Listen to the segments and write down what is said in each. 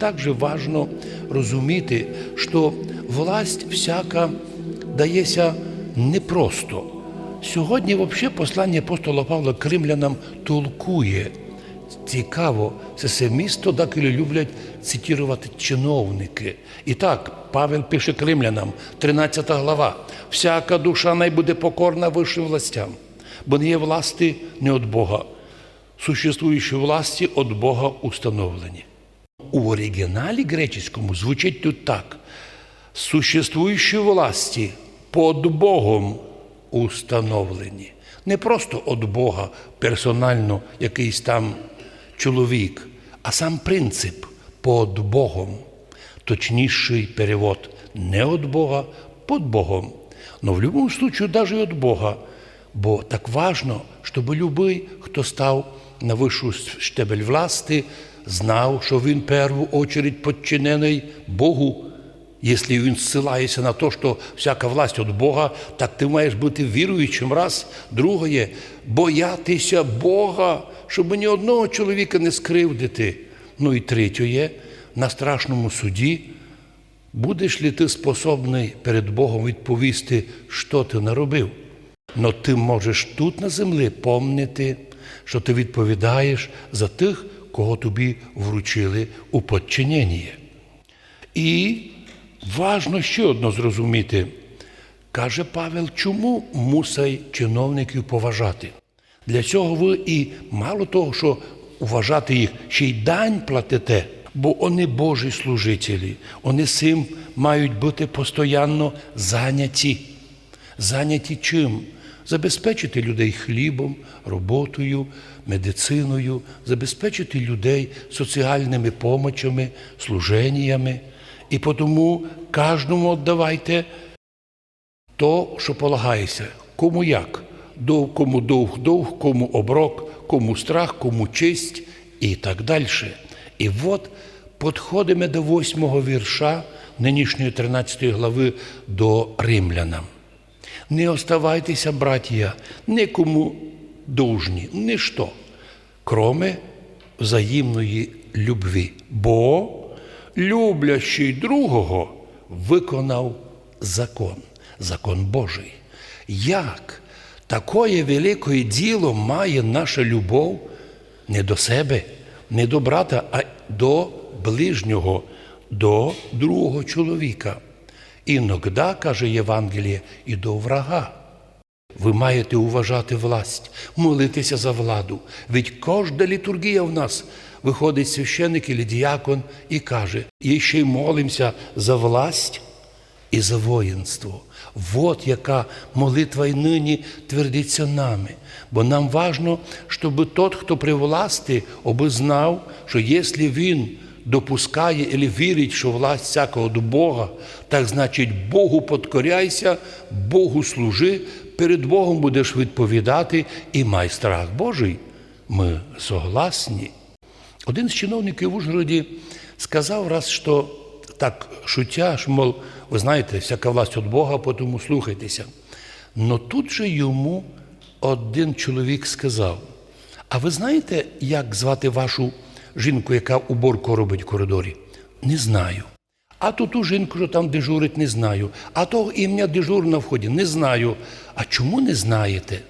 также важно розуміти, що власть всяка дається непросто. Сьогодні, взагалі, послання апостола Павла Кримлянам толкує. Цікаво, це все місто так і люблять цитувати чиновники. І так, Павел пише Кримлянам, 13 глава. Всяка душа най буде покорна вищим властям, бо не є власти не від Бога. Существуючі власті від Бога установлені. У оригіналі греческому звучить тут так: существуючі власті під Богом установлені. Не просто від Бога персонально якийсь там чоловік, а сам принцип під Богом. Точніший перевод не від Бога, під Богом. Но в будь-якому випадку навіть від Бога. Бо так важно, щоб любий, хто став на вищу штебель власти, знав, що він в першу очередь підчинений Богу. Якщо він ссилається на те, що всяка власть від Бога, так ти маєш бути віруючим раз. Друге, боятися Бога, щоб ні одного чоловіка не скривдити. Ну і третє, на страшному суді будеш ли ти способний перед Богом відповісти, що ти наробив. Но ти можеш тут на землі помнити, що ти відповідаєш за тих, кого тобі вручили у подчинення. І важно ще одно зрозуміти, каже Павел, чому мусить чиновників поважати? Для цього ви і мало того, що уважати їх, ще й дань платите, бо вони Божі служителі, вони цим мають бути постійно зайняті. Зайняті чим? Забезпечити людей хлібом, роботою, медициною, забезпечити людей соціальними помочами, служеннями. І тому кожному віддавайте то, що полагається, кому як, Дов- кому довг довг, кому оброк, кому страх, кому честь і так далі. І от підходимо до восьмого вірша нинішньої 13 глави до римлянам. Не оставайтеся, браття, нікому должні, ніщо, кроме взаємної любві. Бо люблящий другого виконав закон, закон Божий. Як такое велике діло має наша любов не до себе, не до брата, а до ближнього, до другого чоловіка. Іноді, каже Євангеліє, і до врага. Ви маєте уважати власть, молитися за владу. Ведь кожна літургія в нас виходить священник і діякон і каже, і ще й молимося за власть і за воїнство. Вот яка молитва й нині твердиться нами. Бо нам важно, щоб тот, хто при власти, оби знав, що якщо він допускає і вірить, що власть всякого до Бога, так значить Богу подкоряйся, Богу служи, перед Богом будеш відповідати і май страх Божий. Ми согласні. Один з чиновників в Ужгороді сказав раз, що так шутя, що, мов, ви знаєте, всяка власть від Бога, тому слухайтеся. Но тут же йому один чоловік сказав: А ви знаєте, як звати вашу жінку, яка уборку робить в коридорі? Не знаю. А ту ту жінку, що там дежурить, не знаю. А того ім'я дежур на вході, не знаю. А чому не знаєте?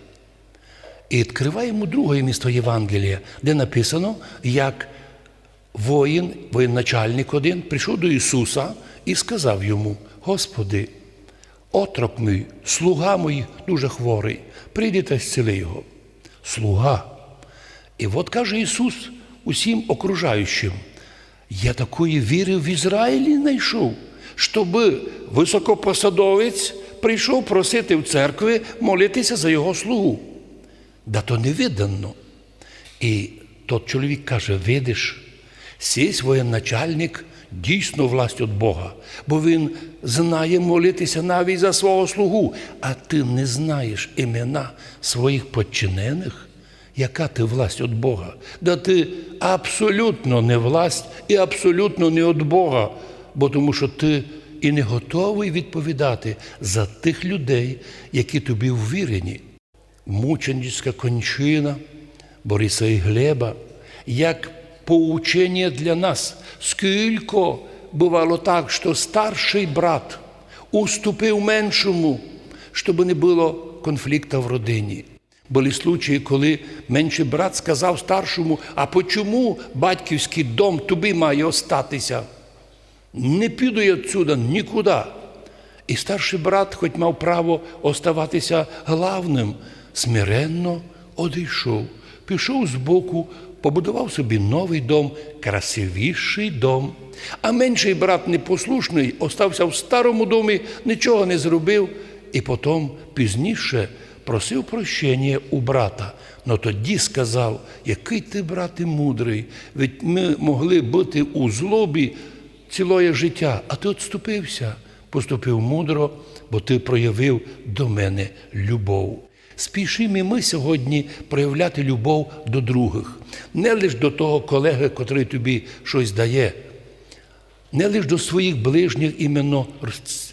І відкриваємо друге місто Євангелія, де написано, як воїн, воєначальник один, прийшов до Ісуса і сказав йому: Господи, отрок мій, слуга мій дуже хворий, прийди та зціли його. Слуга. І от каже Ісус усім окружаючим, я такої віри в Ізраїлі знайшов, щоб високопосадовець прийшов просити в церкві молитися за його слугу. Да то не видано. І тот чоловік каже: видиш, сісь воєначальник дійсно власть від Бога, бо він знає молитися навіть за свого слугу, а ти не знаєш імена своїх подчинених. Яка ти власть від Бога? Да ти абсолютно не власть і абсолютно не від Бога, бо тому що ти і не готовий відповідати за тих людей, які тобі ввірені мученическа кончина Бориса і Глеба, як поучення для нас. Скільки бувало так, що старший брат уступив меншому, щоб не було конфлікту в родині. Були случаї, коли менший брат сказав старшому, а почому батьківський дом тобі має остатися? Не піду я відсюди нікуди. І старший брат, хоч мав право оставатися главним, смиренно одійшов, пішов збоку, побудував собі новий дом, красивіший дом. А менший брат непослушний остався в старому домі, нічого не зробив, і потім пізніше просив прощення у брата. Но тоді сказав, який ти, брате, мудрий, ведь ми могли бути у злобі цілоє життя, а ти відступився, поступив мудро, бо ти проявив до мене любов. Спішимо і ми сьогодні проявляти любов до других, не лише до того колеги, котрий тобі щось дає, не лише до своїх ближніх іменно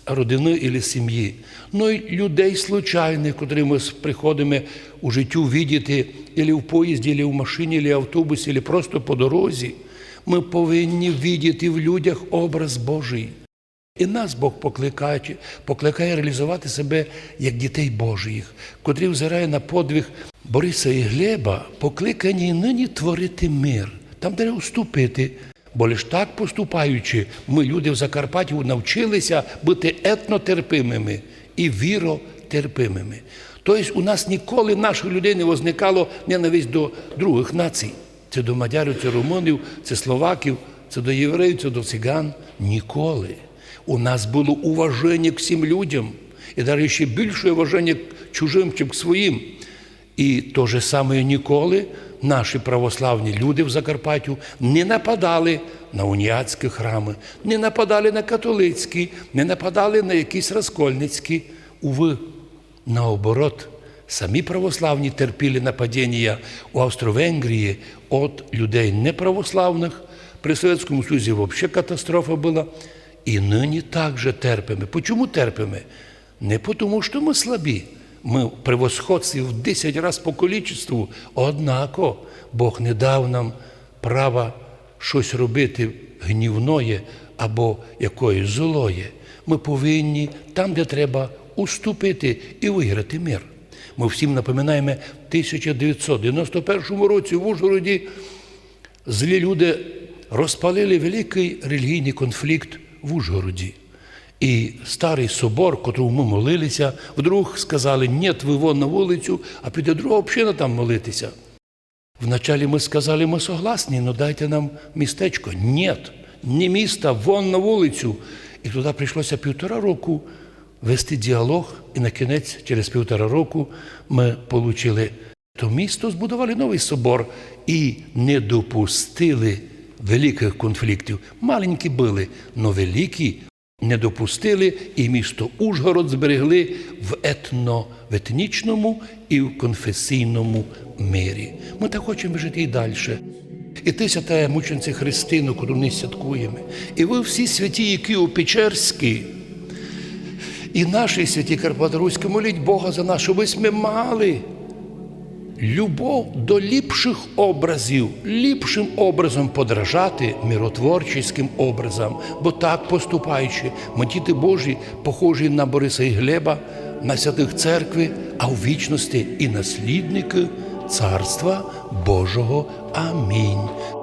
родини або сім'ї, але й людей случайних, котрі ми приходимо у життю видіти, або в поїзді, або в машині, або в автобусі, або просто по дорозі. Ми повинні видіти в людях образ Божий. І нас Бог покликає, покликає реалізувати себе як дітей Божих, котрі взирає на подвиг Бориса і Глеба, покликані нині творити мир. Там треба уступити. Бо лиш так поступаючи, ми, люди в Закарпатті, навчилися бути етнотерпимими і віротерпимими. Тобто у нас ніколи наших людей не возникало ненависть до других націй. Це до мадярів, це румунів, це словаків, це до євреїв, це до циган. Ніколи. У нас було уваження к всім людям, і навіть ще більше уваження к чужим, чим к своїм. І то же саме ніколи наші православні люди в Закарпаттю не нападали на уніатські храми, не нападали на католицькі, не нападали на якісь розкольницькі. Уви, наоборот, самі православні терпіли нападіння у Австро-Венгрії від людей неправославних. При Совєтському Союзі взагалі катастрофа була. І нині також терпимо. Почому терпимо? Не тому, що ми слабі. Ми в превосходстві в 10 разів по количеству, однако Бог не дав нам права щось робити гнівноє або якоїсь злоє. Ми повинні там, де треба, уступити і виграти мир. Ми всім напоминаємо, в 1991 році в Ужгороді злі люди розпалили великий релігійний конфлікт в Ужгороді. І старий собор, котрому ми молилися, вдруг сказали, ні, ви вон на вулицю, а піде друга община там молитися. Вначалі ми сказали, ми согласні, але дайте нам містечко. Ні, не міста, вон на вулицю. І туди прийшлося півтора року вести діалог, і на кінець, через півтора року, ми отримали то місто, збудували новий собор і не допустили великих конфліктів. Маленькі були, але великі не допустили, і місто Ужгород зберегли в етно, в етнічному і в конфесійному мирі. Ми так хочемо жити і далі. І ти святая мученці Христину, котру ми святкуємо. І ви всі святі, які у Печерській, і наші святі Карпаторуські, моліть Бога за нас, щоб ми мали любов до ліпших образів, ліпшим образом подражати миротворчим образам, бо так поступаючи, ми діти Божі, похожі на Бориса і Глеба, на святих церкви, а у вічності і наслідники Царства Божого. Амінь.